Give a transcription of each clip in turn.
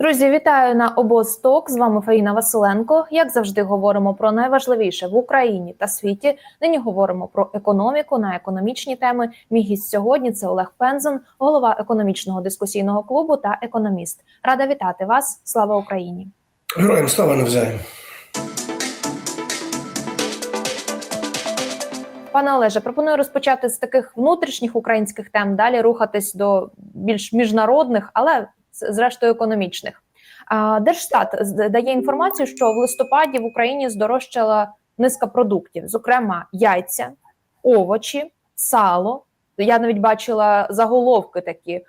Друзі, вітаю на обосток. З вами Фаїна Василенко. Як завжди, говоримо про найважливіше в Україні та світі. Нині говоримо про економіку на економічні теми. Мій гість сьогодні це Олег Пензен, голова економічного дискусійного клубу та економіст. Рада вітати вас. Слава Україні! Героям слава навзаєм. Пане Олеже, пропоную розпочати з таких внутрішніх українських тем, далі рухатись до більш міжнародних, але зрештою економічних. Держстат дає інформацію, що в листопаді в Україні здорожчала низка продуктів, зокрема яйця, овочі, сало. Я навіть бачила заголовки такі.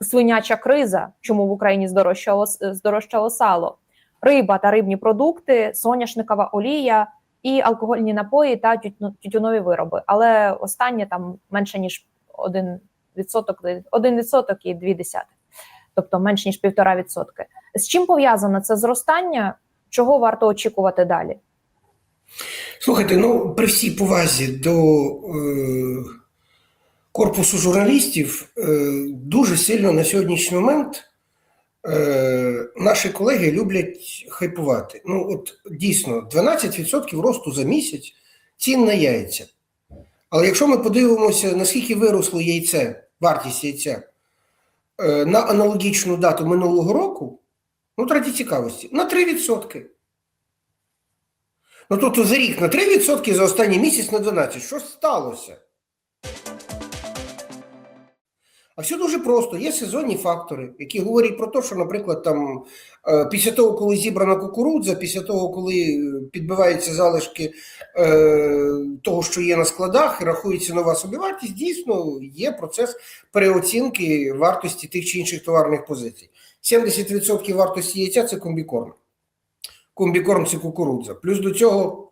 Свиняча криза, чому в Україні здорожчало, здорожчало сало, риба та рибні продукти, соняшникова олія, і алкогольні напої та тютюнові вироби. Але останнє там менше ніж 1 відсоток, 1 відсоток і 2 десятих, тобто менш ніж півтора відсотки. З чим пов'язане це зростання? Чого варто очікувати далі? Слухайте, ну при всій повазі до е, корпусу журналістів е, дуже сильно на сьогоднішній момент е, наші колеги люблять хайпувати. Ну, от дійсно, 12% росту за місяць цін на яйця. Але якщо ми подивимося, наскільки виросло яйце, вартість яйця на аналогічну дату минулого року, ну, раді цікавості, на 3%. Ну, тобто за рік на 3%, за останній місяць на 12%. Що сталося? А все дуже просто. Є сезонні фактори, які говорять про те, що, наприклад, там е, після того, коли зібрана кукурудза, після того, коли е, підбиваються залишки е, того, що є на складах, і рахується нова собівартість, дійсно є процес переоцінки вартості тих чи інших товарних позицій. 70% вартості яйця це комбікорм. Комбікорм це кукурудза. Плюс до цього,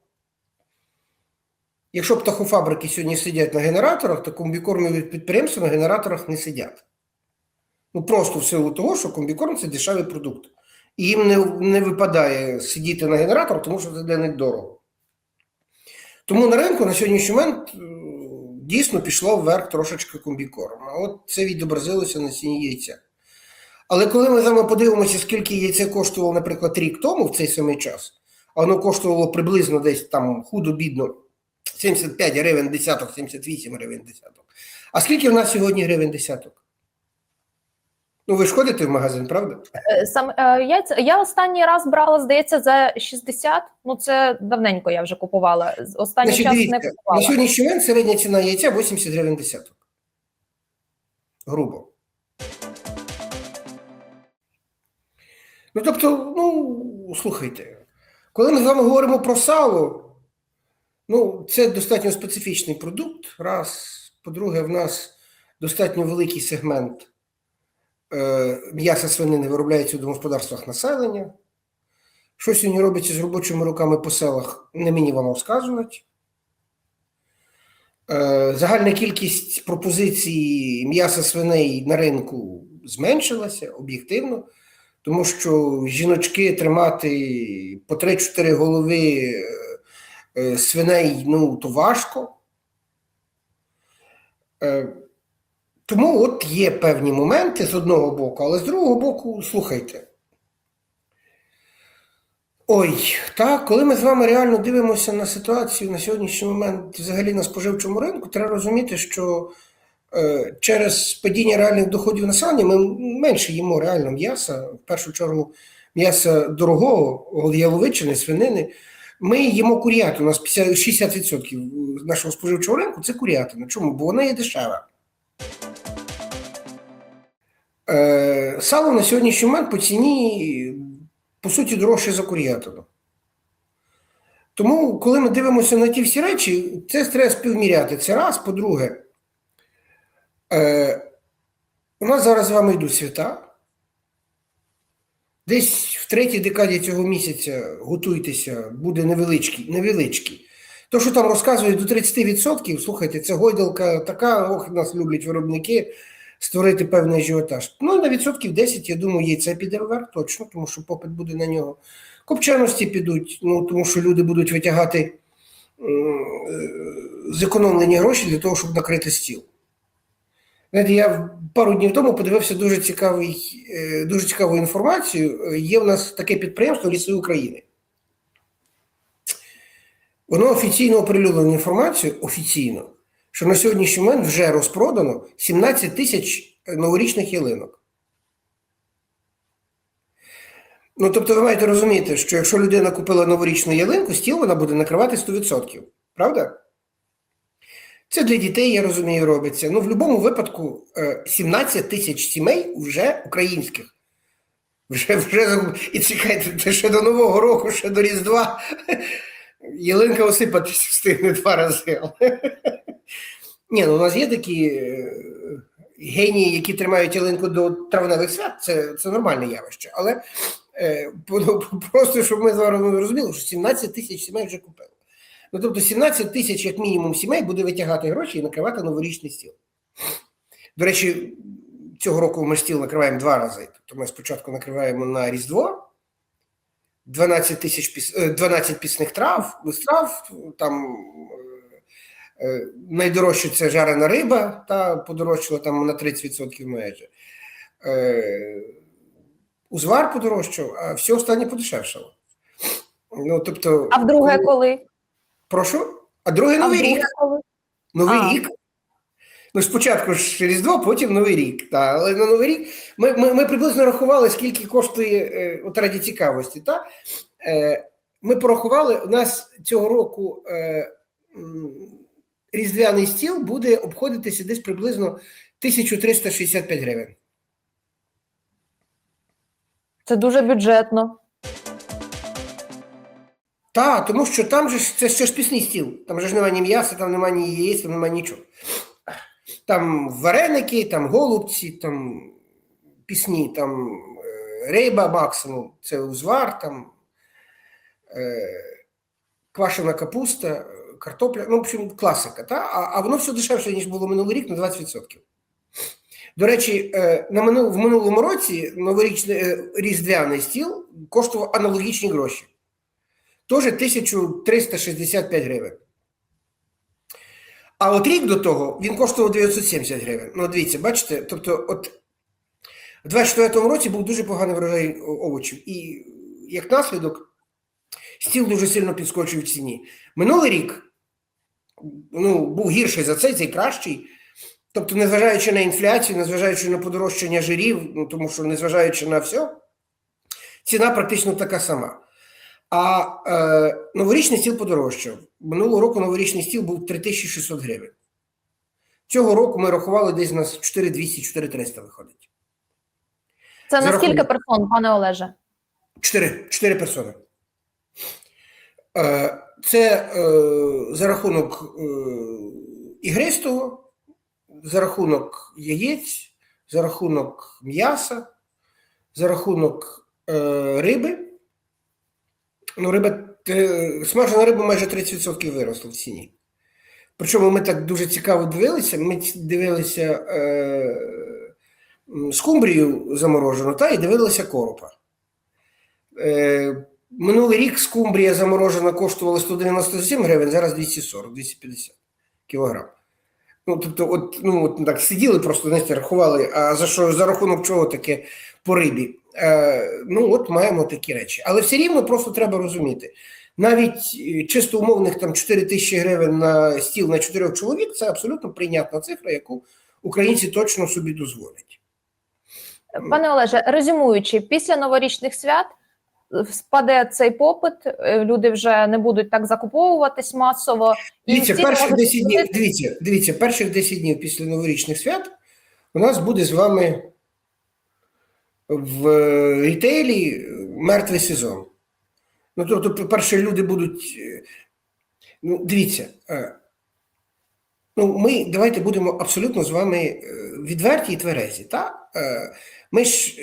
якщо птахофабрики сьогодні сидять на генераторах, то комбікормові підприємства на генераторах не сидять. Ну просто в силу того, що комбікорм це дешевий продукт. І їм не, не випадає сидіти на генераторах, тому що це для них дорого. Тому на ринку на сьогоднішній момент е, дійсно пішло вверх трошечки комбікорм. А от це відобразилося на ціні яйця. Але коли ми з вами подивимося, скільки яйце коштувало, наприклад, рік тому в цей самий час, а воно коштувало приблизно десь там худо-бідно 75 гривень десяток, 78 гривень десяток. А скільки в нас сьогодні гривень десяток? Ну, ви ж ходите в магазин, правда? Е, Сам е, яйця я останній раз брала, здається, за 60. Ну це давненько я вже купувала. Останній Значить, час дивіться, не купувала. на сьогоднішній момент середня ціна яйця 80 гривень десяток. Грубо. Ну, тобто, ну, слухайте, коли ми з вами говоримо про сало, ну, це достатньо специфічний продукт. Раз. По-друге, в нас достатньо великий сегмент е, м'яса свинини виробляється у домогосподарствах населення. Що сьогодні робиться з робочими руками по селах, не мені вам розказувати. Е, Загальна кількість пропозицій м'яса свиней на ринку зменшилася об'єктивно, тому що жіночки тримати по 3-4 голови е, свиней ну, то важко. Е, Тому от є певні моменти з одного боку, але з другого боку, слухайте. Ой, так, коли ми з вами реально дивимося на ситуацію на сьогоднішній момент взагалі на споживчому ринку, треба розуміти, що е, через падіння реальних доходів населення ми менше їмо реально м'яса, в першу чергу м'яса дорогого, яловичини, свинини. Ми їмо курятину. У нас 50, 60% нашого споживчого ринку це курятина. Чому? Бо вона є дешева. Е, сало на сьогоднішній момент по ціні, по суті, дорожче за курятину. Тому, коли ми дивимося на ті всі речі, це треба співміряти. Це раз. По-друге, е, у нас зараз з вами йдуть свята. Десь третій декаді цього місяця готуйтеся, буде невеличкий. невеличкий. То, що там розказують до 30%, слухайте, це гойдалка така, ох, нас люблять виробники створити певний ажіотаж. Ну, на відсотків 10, я думаю, яйце піде вверх точно, тому що попит буде на нього. Копченості підуть, ну, тому що люди будуть витягати е, зекономлені гроші для того, щоб накрити стіл. Знаєте, я пару днів тому подивився дуже цікавий, е, дуже цікаву інформацію. Є в нас таке підприємство Ліси України. Воно офіційно оприлюднило інформацію офіційно, що на сьогоднішній момент вже розпродано 17 тисяч новорічних ялинок. Ну, тобто, ви маєте розуміти, що якщо людина купила новорічну ялинку, стіл вона буде накривати 100%. Правда? Це для дітей, я розумію, робиться. Ну, в будь-якому випадку, е, 17 тисяч сімей вже українських. Вже, вже, і чекайте, ще до Нового року, ще до Різдва. Ялинка осипатись встигне два рази. Ні, ну у нас є такі е, генії, які тримають ялинку до травневих свят, це, це нормальне явище. Але е, просто, щоб ми з вами розуміли, що 17 тисяч сімей вже купили. Ну, тобто 17 тисяч, як мінімум, сімей буде витягати гроші і накривати новорічний стіл. До речі, цього року ми стіл накриваємо два рази. Тобто ми спочатку накриваємо на Різдво, 12 тисяч піс... е, 12 пісних трав, страв, там е, е, найдорожче це жарена риба, та подорожчала там на 30% майже. Е, Узвар подорожчав, а все останнє подешевшало. Ну, тобто, А вдруге коли? Прошу? А другий А новий рік. коли? Новий А. рік. Ну, спочатку ж Різдво, потім Новий рік. Та, але на Новий рік ми, ми, ми приблизно рахували, скільки коштує е, от раді цікавості. Та? Е, ми порахували, у нас цього року е, різдвяний стіл буде обходитися десь приблизно 1365 гривень. Це дуже бюджетно. Так, тому що там же це ще ж пісний стіл. Там же ж немає ні м'яса, там немає ні яєць, там немає нічого. Там вареники, там голубці, там пісні, там е, риба максимум, це узвар, там е, квашена капуста, картопля, ну, в общем, класика. Та? А, а воно все дешевше, ніж було минулий рік на 20%. До речі, е, на в минулому році новорічний е, різдвяний стіл коштував аналогічні гроші. Теж 1365 гривень. А от рік до того він коштував 970 гривень. Ну, дивіться, бачите, тобто, от в 24 році був дуже поганий врожай овочів. І як наслідок, стіл дуже сильно підскочив в ціні. Минулий рік ну, був гірший за цей, цей кращий. Тобто, незважаючи на інфляцію, незважаючи на подорожчання жирів, ну тому що незважаючи на все, ціна практично така сама. А е, новорічний стіл подорожчав. Минулого року новорічний стіл був 3600 гривень. Цього року ми рахували десь на 4200-4300 виходить. Це на скільки персон, пане Олеже? 4, 4 персони. Е, це е, за рахунок е, ігристого, за рахунок яєць, за рахунок м'яса, за рахунок е, риби. Ну, риба, смажена риба майже 30% виросла в ціні. Причому ми так дуже цікаво дивилися. Ми дивилися е, скумбрію заморожену та і дивилися коропа. Е, минулий рік скумбрія заморожена коштувала 197 гривень, зараз 240-250 кілограм. Ну, тобто, от, ну, от так сиділи, просто знаєте, рахували, а за що за рахунок чого таке по рибі. Е, ну, от маємо такі речі. Але все рівно просто треба розуміти. Навіть е, чисто умовних там 4 тисячі гривень на стіл на 4 чоловік це абсолютно прийнятна цифра, яку українці точно собі дозволять. Пане Олеже, резюмуючи, після новорічних свят е, спаде цей попит, люди вже не будуть так закуповуватись масово. Дивіться, перших можуть 10 днів, дивіться, дивіться, перших 10 днів після новорічних свят у нас буде з вами в е, рітейлі е, мертвий сезон. Ну, тобто, по-перше, люди будуть. е, Ну, дивіться, ну, ми давайте будемо абсолютно з вами відверті і тверезі. Та? Ми ж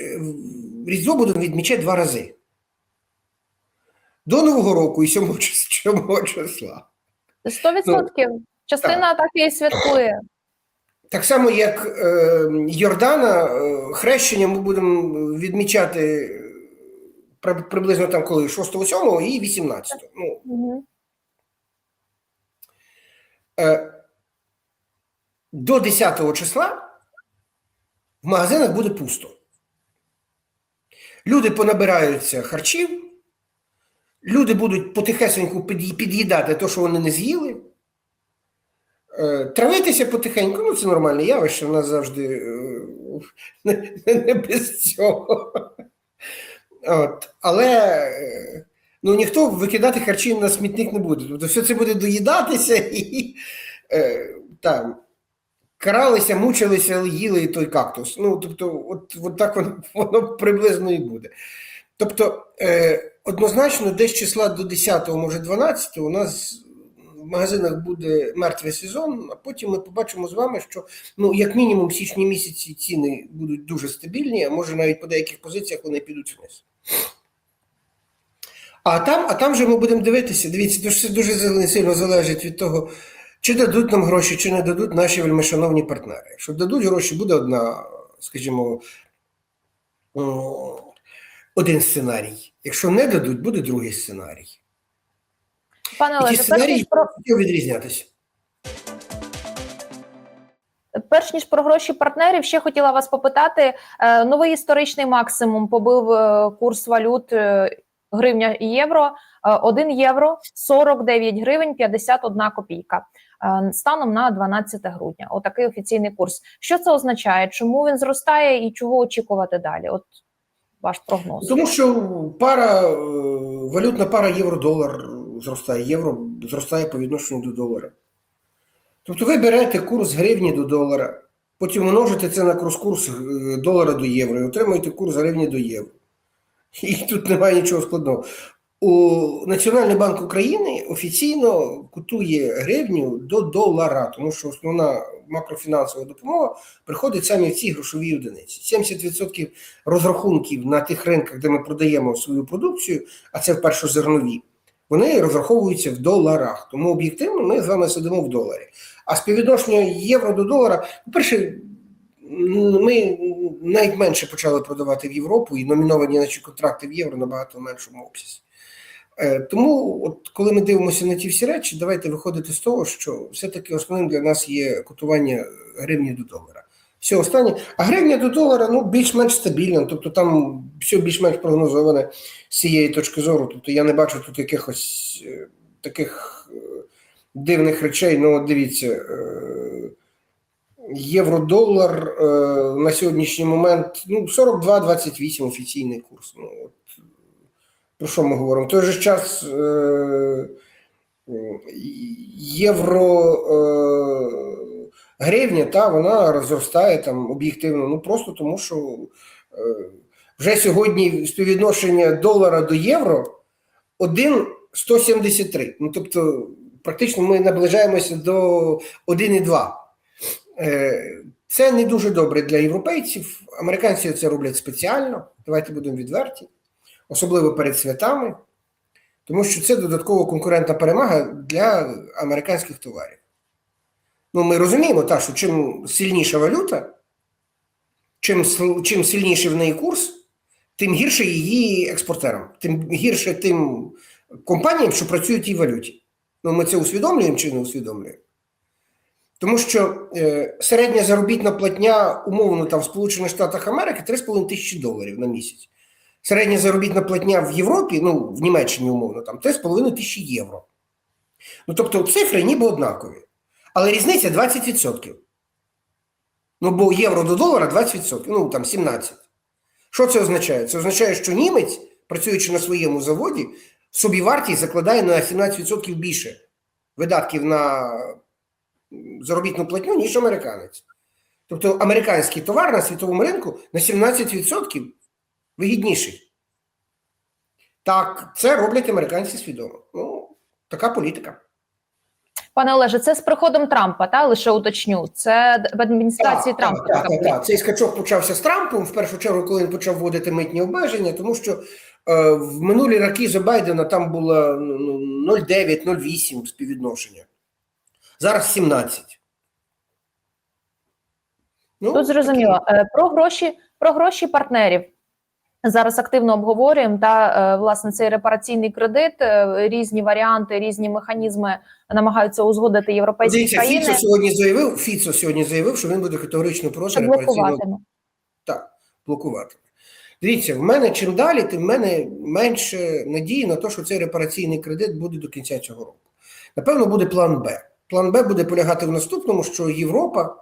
Різдво будемо відмічати два рази. До Нового року і 7 чис- 7 числа. 100%. Частина так і святкує. Так само, як е, Йордана, е, хрещення ми будемо відмічати при- приблизно там коли 6-7 і 18. Ну, е, до 10 числа в магазинах буде пусто. Люди понабираються харчів, люди будуть потихесеньку під'їдати те, що вони не з'їли. Е, Травитися потихеньку, ну це нормальне явище, в нас завжди е, не, без цього. От. Але е, ну, ніхто викидати харчі на смітник не буде. Тобто все це буде доїдатися і там, каралися, мучилися, їли і той кактус. Ну, тобто, от, от так воно, воно приблизно і буде. Тобто, однозначно, десь числа до 10, може 12 у нас магазинах буде мертвий сезон, а потім ми побачимо з вами, що ну, як мінімум в січні місяці ціни будуть дуже стабільні, а може навіть по деяких позиціях вони підуть вниз. А там, а там вже ми будемо дивитися. Дивіться, це дуже сильно залежить від того, чи дадуть нам гроші, чи не дадуть наші вельмишановні партнери. Якщо дадуть гроші, буде одна, скажімо, один сценарій. Якщо не дадуть, буде другий сценарій. Пане Олеже, перш ніж про відрізнятися. перш ніж про гроші партнерів, ще хотіла вас попитати. е, Новий історичний максимум побив е, курс валют е, гривня і євро. 1 євро 49 гривень 51 копійка. Станом на 12 грудня. Отакий офіційний курс. Що це означає? Чому він зростає і чого очікувати далі? От ваш прогноз. Тому що пара, валютна пара євро-долар зростає, євро зростає по відношенню до долара. Тобто ви берете курс гривні до долара, потім множите це на курс-курс е, долара до євро і отримуєте курс гривні до євро. І тут немає нічого складного. У Національний банк України офіційно кутує гривню до долара, тому що основна макрофінансова допомога приходить саме в ці грошові одиниці. 70% розрахунків на тих ринках, де ми продаємо свою продукцію, а це вперше зернові, вони розраховуються в доларах. Тому об'єктивно ми з вами сидимо в доларі. А співвідношення євро до долара, по-перше, ми навіть менше почали продавати в Європу і номіновані наші контракти в євро набагато меншому обсязі. Е, Тому, от коли ми дивимося на ті всі речі, давайте виходити з того, що все-таки основним для нас є котування гривні до долара. Все останнє. А гривня до долара ну, більш-менш стабільна, тобто там все більш-менш прогнозоване з цієї точки зору. Тобто я не бачу тут якихось е, таких е, дивних речей. Ну, дивіться, е, євро-долар на сьогоднішній момент ну, 42-28 офіційний курс. Ну, от, про що ми говоримо? В той же час євро гривня, та, вона зростає там об'єктивно, ну просто тому, що е, вже сьогодні співвідношення долара до євро 1,173. Ну, тобто, практично ми наближаємося до 1,2. Е, Це не дуже добре для європейців. Американці це роблять спеціально. Давайте будемо відверті особливо перед святами, тому що це додаткова конкурентна перемога для американських товарів. Ну, ми розуміємо, так, що чим сильніша валюта, чим, чим сильніший в неї курс, тим гірше її експортерам, тим гірше тим компаніям, що працюють в тій валюті. Ну, ми це усвідомлюємо чи не усвідомлюємо? Тому що е, середня заробітна платня, умовно, там в Сполучених Штатах Америки 3,5 тисячі доларів на місяць. Середня заробітна платня в Європі, ну, в Німеччині, умовно, там 3,5 тисячі євро. Ну, тобто цифри ніби однакові. Але різниця 20%. Ну, бо євро до долара 20%, ну там 17%. Що це означає? Це означає, що німець, працюючи на своєму заводі, собівартість закладає на 17% більше видатків на заробітну платню, ніж американець. Тобто американський товар на світовому ринку на 17% вигідніший. Так, це роблять американці свідомо. Ну, така політика. Пане Олеже, це з приходом Трампа, та лише уточню. Це в адміністрації Так, Трампа. Так, так, так, так. Цей скачок почався з Трампом, в першу чергу, коли він почав вводити митні обмеження, тому що е, в минулі роки за Байдена там було ну, 0,9-0,8 співвідношення. Зараз 17. Ну, Тут зрозуміло. Е, Про гроші, про гроші партнерів. Зараз активно обговорюємо та е, власне цей репараційний кредит, е, різні варіанти, різні механізми намагаються узгодити європейські Дивіться, країни, Фіцо сьогодні заявив, Фіцо сьогодні заявив, що він буде категорично проти репараційного блокуватиме. блокуватиме. Дивіться, в мене чим далі, тим в мене менше надії на те, що цей репараційний кредит буде до кінця цього року. Напевно, буде план Б. План Б буде полягати в наступному, що Європа,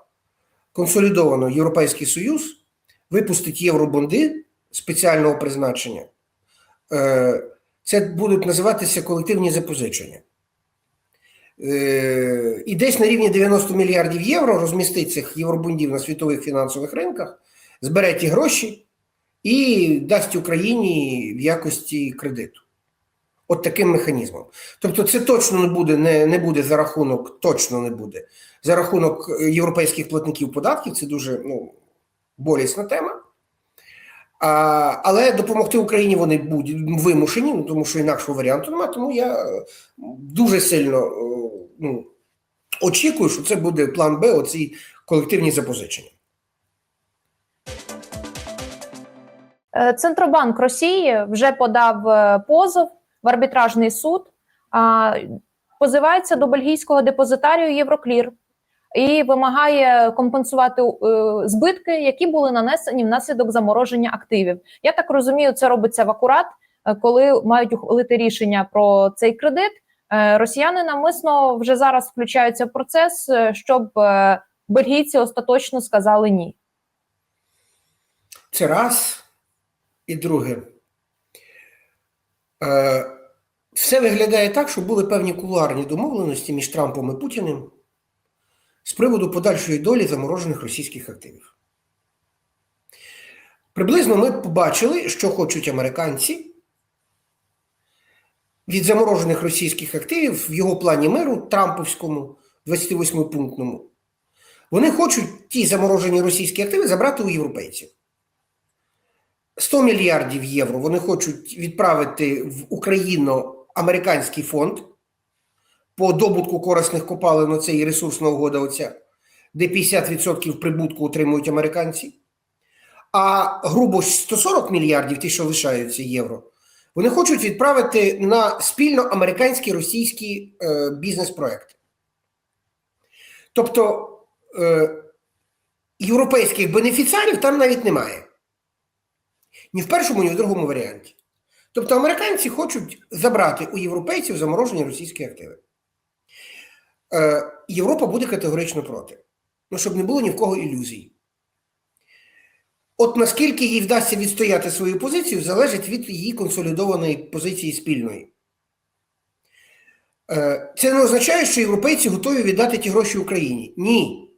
консолідовано Європейський Союз, випустить євробонди спеціального призначення. Е, Це будуть називатися колективні запозичення. Е, І десь на рівні 90 мільярдів євро розмістить цих євробондів на світових фінансових ринках, збере ті гроші і дасть Україні в якості кредиту. От таким механізмом. Тобто, це точно не буде, не, не буде за рахунок, точно не буде за рахунок е, європейських платників податків. Це дуже ну, болісна тема. А, але допомогти Україні вони будуть вимушені, ну, тому що інакшого варіанту немає. Тому я е, дуже сильно е, ну, очікую, що це буде план Б, оці колективні запозичення. Е, Центробанк Росії вже подав позов в арбітражний суд, позивається до бельгійського депозитарію Євроклір і вимагає компенсувати е, збитки, які були нанесені внаслідок замороження активів. Я так розумію, це робиться в акурат, е, коли мають ухвалити рішення про цей кредит. Е, Росіяни намисно вже зараз включаються в процес, е, щоб е, бельгійці остаточно сказали ні. Це раз. І друге. Е, все виглядає так, що були певні кулуарні домовленості між Трампом і Путіним з приводу подальшої долі заморожених російських активів. Приблизно ми побачили, що хочуть американці від заморожених російських активів в його плані миру Трамповському 28-пунктному. Вони хочуть ті заморожені російські активи забрати у європейців. 100 мільярдів євро вони хочуть відправити в Україно-американський фонд по добутку корисних копалин, оце і ресурсна угода, оця, де 50% прибутку отримують американці. А грубо 140 мільярдів, ті, що лишаються євро, вони хочуть відправити на спільно американські російські е, бізнес-проекти. Тобто е, європейських бенефіціарів там навіть немає. Ні в першому, ні в другому варіанті. Тобто американці хочуть забрати у європейців заморожені російські активи. Е, Європа буде категорично проти. Ну, щоб не було ні в кого ілюзій. От наскільки їй вдасться відстояти свою позицію, залежить від її консолідованої позиції спільної. Е, Це не означає, що європейці готові віддати ті гроші Україні. Ні.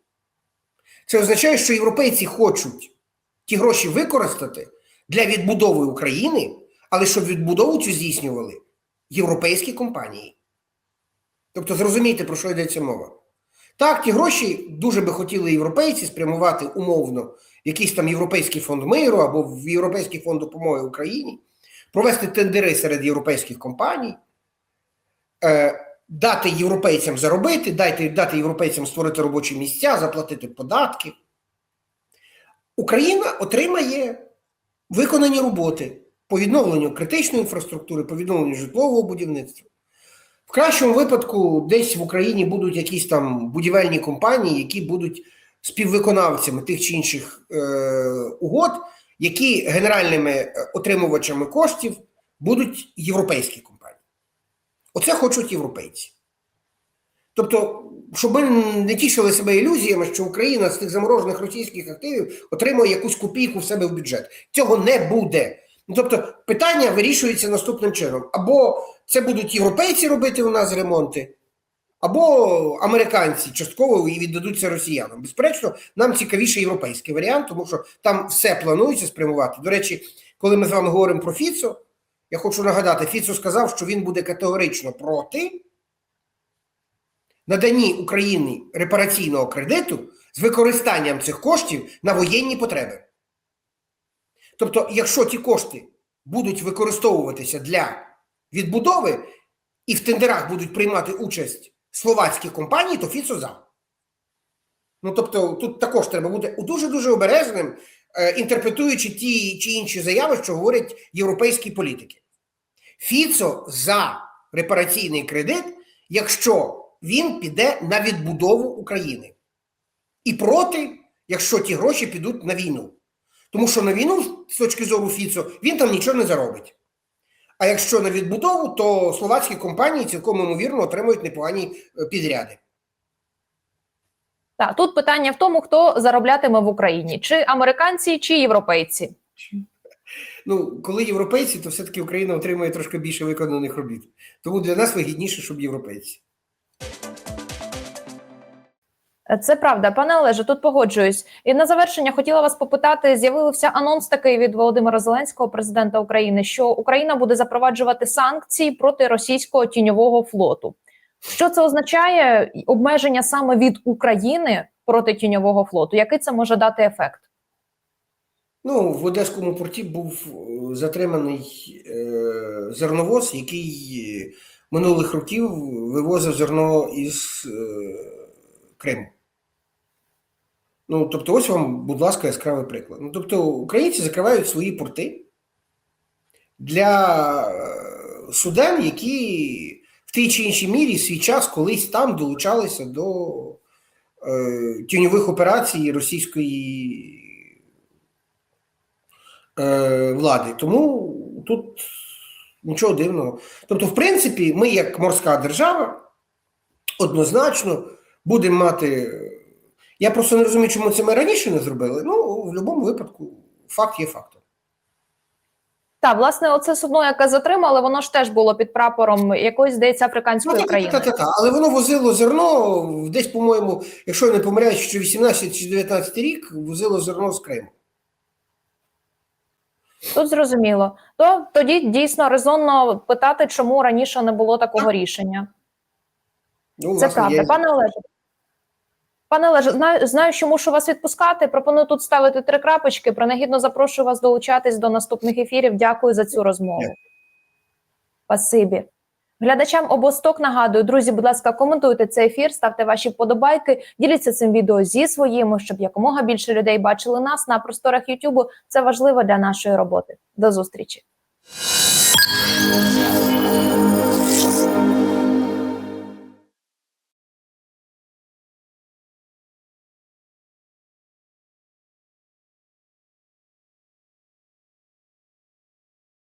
Це означає, що європейці хочуть ті гроші використати для відбудови України, але щоб відбудову цю здійснювали європейські компанії. Тобто зрозумійте, про що йдеться мова. Так, ті гроші дуже би хотіли європейці спрямувати умовно в якийсь там Європейський фонд миру або в Європейський фонд допомоги Україні, провести тендери серед європейських компаній, е, дати європейцям заробити, дати, дати європейцям створити робочі місця, заплатити податки. Україна отримає виконані роботи по відновленню критичної інфраструктури, по відновленню житлового будівництва. В кращому випадку, десь в Україні будуть якісь там будівельні компанії, які будуть співвиконавцями тих чи інших е, угод, які генеральними е, отримувачами коштів будуть європейські компанії. Оце хочуть європейці. Тобто, щоб ми не тішили себе ілюзіями, що Україна з тих заморожених російських активів отримує якусь копійку в себе в бюджет. Цього не буде. Ну, тобто, питання вирішується наступним чином: або це будуть європейці робити у нас ремонти, або американці частково і віддадуть це росіянам. Безперечно, нам цікавіше європейський варіант, тому що там все планується спрямувати. До речі, коли ми з вами говоримо про Фіцо, я хочу нагадати, Фіцо сказав, що він буде категорично проти наданні Україні репараційного кредиту з використанням цих коштів на воєнні потреби. Тобто, якщо ті кошти будуть використовуватися для відбудови і в тендерах будуть приймати участь словацькі компанії, то Фіцо за. Ну тобто, тут також треба бути дуже-дуже обережним, е, інтерпретуючи ті чи інші заяви, що говорять європейські політики. Фіцо за репараційний кредит, якщо він піде на відбудову України. І проти, якщо ті гроші підуть на війну. Тому що на війну, з точки зору Фіцо, він там нічого не заробить. А якщо на відбудову, то словацькі компанії цілком ймовірно отримують непогані е, підряди. Так, тут питання в тому, хто зароблятиме в Україні: чи американці, чи європейці. Ну, коли європейці, то все-таки Україна отримує трошки більше виконаних робіт. Тому для нас вигідніше, щоб європейці. Це правда, пане Олеже, тут погоджуюсь. І на завершення хотіла вас попитати: з'явився анонс такий від Володимира Зеленського, президента України, що Україна буде запроваджувати санкції проти російського тіньового флоту. Що це означає обмеження саме від України проти тіньового флоту? Який це може дати ефект? Ну, в Одеському порті був е, затриманий е, зерновоз, який е, минулих років вивозив зерно із е, Криму. Ну, тобто, ось вам, будь ласка, яскравий приклад. Ну, тобто, українці закривають свої порти для е, суден, які в тій чи іншій мірі свій час колись там долучалися до е, тіньових операцій російської е, влади. Тому тут нічого дивного. Тобто, в принципі, ми, як морська держава, однозначно будемо мати. Я просто не розумію, чому це ми раніше не зробили. Ну, в будь-якому випадку, факт є фактом. Так, власне, оце судно, яке затримали, воно ж теж було під прапором якоїсь, здається, африканської країни. Ну, та, та, та. Але воно возило зерно десь, по-моєму, якщо я не помиляюсь, що 18 чи 19 рік возило зерно з Криму. Тут зрозуміло. То тоді дійсно резонно питати, чому раніше не було такого рішення. Ну, Це власне, правда, я- пане Олеже. Пане Олеже, знаю, знаю, що мушу вас відпускати. Пропоную тут ставити три крапочки. Принагідно запрошую вас долучатись до наступних ефірів. Дякую за цю розмову. Дякую. Спасибі. Глядачам обосток нагадую, друзі, будь ласка, коментуйте цей ефір, ставте ваші вподобайки, діліться цим відео зі своїми, щоб якомога більше людей бачили нас на просторах Ютубу. Це важливо для нашої роботи. До зустрічі.